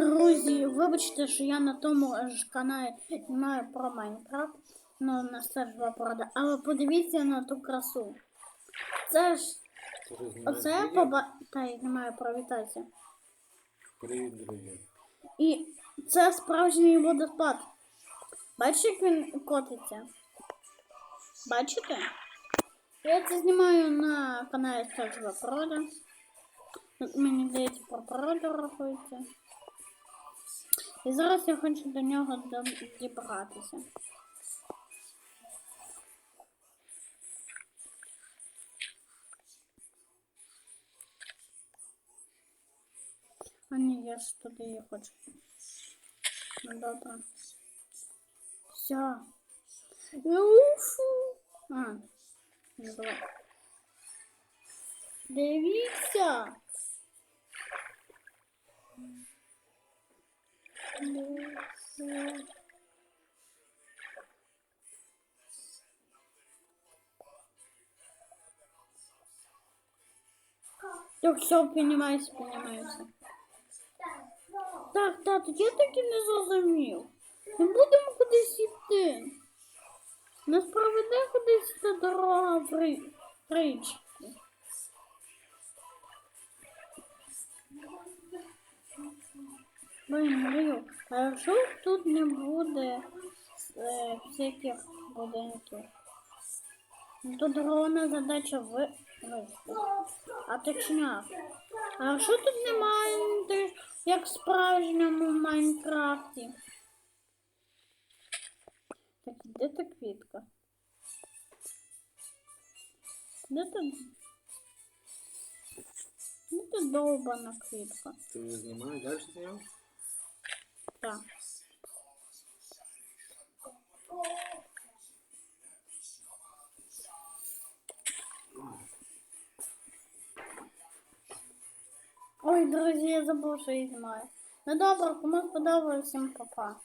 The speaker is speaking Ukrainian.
Друзі, вибачте, що я на тому ж каналі знімаю про Майнкрафт. Ну, на Сержова порода. Але подивіться на ту красу. Це ж. Оце я поба... Та й не маю привітатися. Привіт, друзі. І це справжній водоспад. Бачите, як він котиться? Бачите? Я це знімаю на каналі Сержова порода. Тут Мені здається про породу рахується. І зараз я хочу до нього дібратися. А ні, я ж туди я хочу. Ну добре. Все. Уфу. А, не давай. Дивіться. Так, все, піднімайся, піднімайся. Так, тато, я так і не зрозумів. Ми будемо кудись йти. Нас проведе кудись та дорога в ри- Блин, а якщо тут не буде е, всяких будинків? Ну, Тут головна задача ви... вивести. А точняк. А якщо тут немає, як в справжньому Майнкрафті? Так, де та квітка? Де та... Де та довбана квітка? Ти вже знімаєш, далі зняв? Так. Ой, друзі, я забув, що їх знімаю. Ну добре, кому сподобалось, всім па-па.